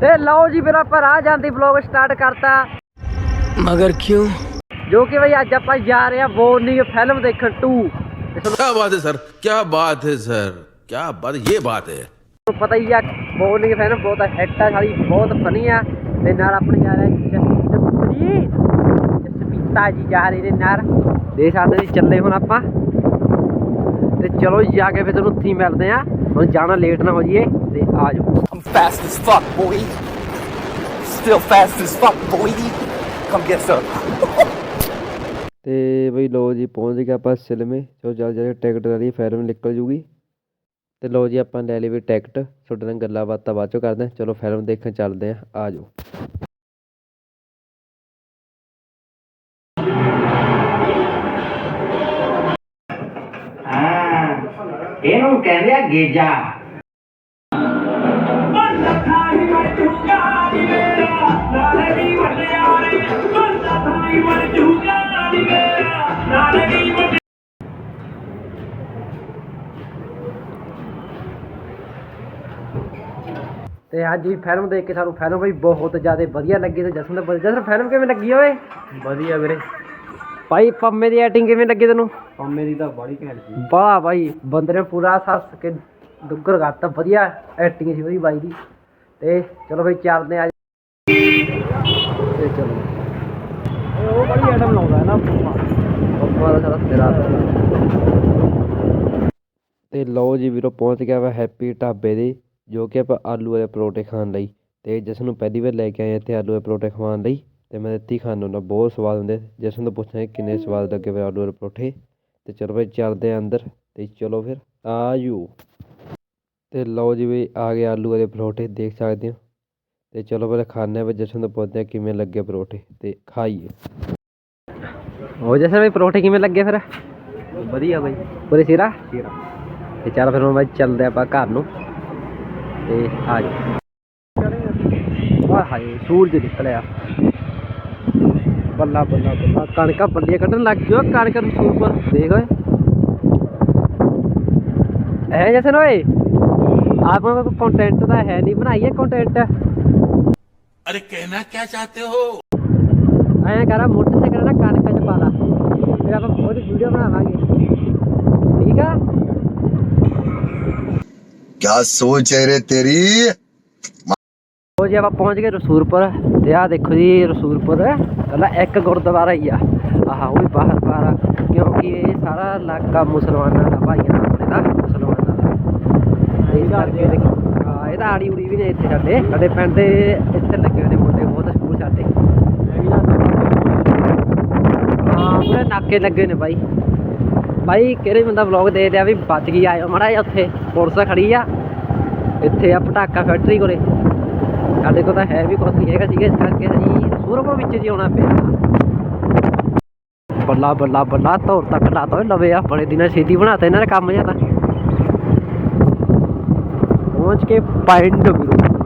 ਤੇ ਲਓ ਜੀ ਮੇਰਾ ਭਰਾ ਜਾਂਦੀ ਵਲੌਗ ਸਟਾਰਟ ਕਰਤਾ। ਮਗਰ ਕਿਉਂ? ਜੋ ਕਿ ਬਈ ਅੱਜ ਆਪਾਂ ਜਾ ਰਹੇ ਆ ਵੋਰਨਿੰਗ ਫਿਲਮ ਦੇਖਣ 2 ਕੀ ਬਾਤ ਹੈ ਸਰ ਕੀ ਬਾਤ ਹੈ ਸਰ ਕੀ ਬਾਤ ਇਹ ਬਾਤ ਹੈ। ਪਤਾ ਹੀ ਆ ਵੋਰਨਿੰਗ ਫਿਲਮ ਬਹੁਤ ਹਿੱਟ ਆ ਸਾਲੀ ਬਹੁਤ ਫਨੀ ਆ। ਤੇ ਨਾਲ ਆਪਣੇ ਜਾ ਰਹੇ ਜਸਪੀਤਾ ਜੀ ਜਾ ਰਹੇ ਨੇ ਨਾਲ। ਦੇਖ ਸਕਦੇ ਚੱਲੇ ਹੁਣ ਆਪਾਂ। ਤੇ ਚਲੋ ਜੀ ਕੇ ਫਿਰ ਤੁਹਾਨੂੰ ਉੱਥੇ ਮਿਲਦੇ ਆ ਹੁਣ ਜਾਣਾ ਲੇਟ ਨਾ ਹੋ ਜਾਈਏ ਤੇ ਆ ਜਾਓ। I'm fast as fuck, boy. Still fast as fuck, boy. Come get some. ਤੇ ਬਈ ਲੋ ਜੀ ਪਹੁੰਚ ਗਏ ਆਪਾਂ ਸਿਨੇਮੇ ਚਲੋ ਜਲ ਜਲ ਟਿਕਟ ਵਾਲੀ ਫਿਲਮ ਨਿਕਲ ਜੂਗੀ। ਤੇ ਲੋ ਜੀ ਆਪਾਂ ਲੈ ਲਈ ਵੀ ਟਿਕਟ। ਤੁਹਾਡੇ ਨਾਲ ਗੱਲਾਂ ਬਾਤਾਂ ਬਾਅਦ ਚੋਂ ਕਰਦੇ ਹਾਂ। ਚਲੋ ਫਿਲਮ ਦੇਖਣ ਚੱਲਦੇ ਹਾਂ। ਆ ਜਾਓ। ਇਹਨੂੰ ਕਹਿੰਦੇ ਆ ਗੇਜਾ। ਤੇ ਅੱਜ ਵੀ ਫਿਲਮ ਦੇਖ ਕੇ ਸਾਨੂੰ ਫਿਲਮ ਬਈ ਬਹੁਤ ਜ਼ਿਆਦਾ ਵਧੀਆ ਲੱਗੀ ਤੇ ਜਸਨ ਦਾ ਜਸਨ ਫਿਲਮ ਕਿਵੇਂ ਲੱਗੀ ਓਏ? ਵਧੀਆ ਵੀਰੇ। ਭਾਈ ਪੰਮੇ ਦੀ ਐਕਟਿੰਗ ਕਿਵੇਂ ਲੱਗੀ ਤੈਨੂੰ? ਪੰਮੇ ਦੀ ਤਾਂ ਬੜੀ ਘੈਂਟ ਸੀ। ਵਾਹ ਭਾਈ ਬੰਦੇ ਨੇ ਪੂਰਾ ਸੱਸ ਕੇ ਡੁੱਗਰ ਕਰਤਾ ਵਧੀਆ ਐਕਟਿੰਗ ਸੀ ਉਹਦੀ ਬਾਈ ਦੀ। ਤੇ ਚਲੋ ਬਈ ਚੱਲਦੇ ਆ। ਤੇ ਚਲੋ। ਉਹ ਬੜੀ ਐਟਮ ਲਾਉਂਦਾ ਹੈ ਨਾ? ਪੰਮਾ ਦਾ ਸਾਰਾ ਤੇਰਾ ਤੇ ਲਓ ਜੀ ਵੀਰੋ ਪਹੁੰਚ ਗਿਆ ਵਾ ਹੈਪੀ ਢਾਬੇ ਦੇ ਜੋ ਕਿ ਆਪਾਂ ਆਲੂ ਵਾਲੇ ਪਰੌਂਠੇ ਖਾਣ ਲਈ। ਤੇ ਜਿਸ ਨੂੰ ਪਹਿਲੀ ਵਾਰ ਲੈ ਕੇ ਆਏ ਇੱਥੇ ਆਲੂ ਵਾਲੇ ਪਰੌਂਠੇ ਖਵਾਉਣ ਲਈ। ਤੇ ਮੈਂ ਹੀ ਖਾਣ ਹੁੰਦਾ ਬਹੁਤ ਸਵਾਦ ਹੁੰਦੇ। ਜਿਸ ਨੂੰ ਪੁੱਛਾਂਗੇ ਕਿੰਨੇ ਸਵਾਦ ਲੱਗੇ ਵੇ ਆਲੂ ਵਾਲੇ ਪਰੌਂਠੇ। ਤੇ ਚਲੋ ਭਾਈ ਚੱਲਦੇ ਆ ਅੰਦਰ ਤੇ ਚਲੋ ਫਿਰ ਆਜੋ। ਤੇ ਲਓ ਜੀ ਵੀ ਆ ਗਏ ਆਲੂ ਵਾਲੇ ਪਰੌਂਠੇ ਦੇਖ ਸਕਦੇ ਹੋ। ਤੇ ਚਲੋ ਫਿਰ ਖਾਣੇ ਵਿੱਚ ਜਿਸ ਨੂੰ ਪੁੱਛਦੇ ਆ ਕਿਵੇਂ ਲੱਗੇ ਪਰੌਂਠੇ ਤੇ ਖਾਈਏ। ਹੋ ਜੈਸੇ ਬਈ ਪਰੋਠੇ ਕਿਵੇਂ ਲੱਗੇ ਫਿਰ? ਵਧੀਆ ਬਾਈ। ਪੂਰੇ ਸਿਰਾ? ਸ਼ੇਰਾ। ਤੇ ਚੱਲ ਫਿਰ ਹੁਣ ਬਾਈ ਚੱਲਦੇ ਆਪਾਂ ਘਰ ਨੂੰ। ਤੇ ਆ ਜਾ ਵਾਹ ਹਾਏ ਸੂਰਜ ਨਿਕਲਿਆ। ਬੱਲਾ ਬੱਲਾ ਬੱਲਾ। ਕਣਕਾਂ ਬੱਲੀਆਂ ਕੱਢਣ ਲੱਗ ਗਿਓ ਕਣਕ ਨੂੰ ਸੂਪਰ ਦੇਖ ਓਏ। ਐ ਜਸਨ ਓਏ? ਆਪਾਂ ਨੂੰ ਕੰਟੈਂਟ ਤਾਂ ਹੈ ਨਹੀਂ ਬਣਾਈਏ ਕੰਟੈਂਟ ਅਰੇ ਕਹਿਣਾ ਕੀ ਚਾਹਤੇ ਹੋ? ਐਂ ਕਰਾ ਮੋਟਰਸਾਈਕਲ ਨਾ ਕਣਕਾਂ ਚ ਪਾ ਲਾ। ਫਿਰ ਆਪਾਂ ਉਹਦੀ ਵੀਡੀਓ ਬਣਾਵਾਂਗੇ। ਠੀਕ ਆ? ਕੀ ਸੋਚ ਹੈ ਰੇ ਤੇਰੀ? ਹੋ ਜੀ ਆਪਾਂ ਪਹੁੰਚ ਗਏ ਰਸੂਰਪੁਰ। ਤੇ ਆ ਦੇਖੋ ਜੀ ਰਸੂਰਪੁਰ। ਕੱਲਾ ਇੱਕ ਗੁਰਦੁਆਰਾ ਹੀ ਆ। ਆਹ ਉਹ ਵੀ ਬਾਹਰ ਬਾਹਰ ਆ। ਕਿਉਂਕਿ ਇਹ ਸਾਰਾ ਇਲਾਕਾ ਮੁਸਲਮਾਨਾਂ ਦਾ ਭਾਈਆਂ ਦਾ ਆਪਣੇ ਦਾ ਮੁਸਲਮਾਨਾਂ ਦਾ। ਇਸ ਕਰਕੇ ਹਾਂ ਇਹਦਾ ਆੜੀ ਉੜੀ ਵੀ ਨੇ ਇੱਥੇ ਸਾਡੇ। ਸਾਡੇ ਪਿੰਡ ਦੇ ਇੱਥੇ ਲੱਗੇ ਹੋਏ ਨੇ ਮੁੰਡੇ ਬਹੁਤ ਸਕੂਲ ਸਾਡੇ। ਹਾਂ ਪੂਰੇ ਨਾਕੇ ਲੱਗੇ ਨੇ ਬਾਈ। ਬਾਈ ਕਿਹੜੇ ਬੰਦਾ ਵਲੌਗ ਦੇ ਰਿਹਾ ਵੀ ਬਚ ਗਈ ਆਇਓ ਮੜਾ ਉੱਥੇ। ਪੁਲਿਸ ਖੜੀ ਆ। ਇੱਥੇ ਆ ਪਟਾਕਾ ਫੈਕਟਰੀ ਕੋਲੇ। ਸਾਡੇ ਕੋਲ ਤਾਂ ਹੈ ਵੀ ਕੁਛ ਨਹੀਂ ਹੈਗਾ ਸੀਗਾ ਇਸ ਕਰਕੇ ਅਸੀਂ ਵਿੱਚ ਜੀ ਆਉਣਾ ਪਿਆ। ਬੱਲਾ ਬੱਲਾ ਬੱਲਾ, ਧੌਰ ਤੱਕ ਲਾਤਾ ਓਏ ਲਵੇ ਆ, ਬੜੇ ਦਿਨਾਂ ਛੇਤੀ ਬਣਾਤਾ ਇਹਨਾਂ ਨੇ ਕੰਮ ਜ਼ਿਆਦਾ ਪਹੁੰਚ ਕੇ ਪਿੰਡ ਵੀਰੋ।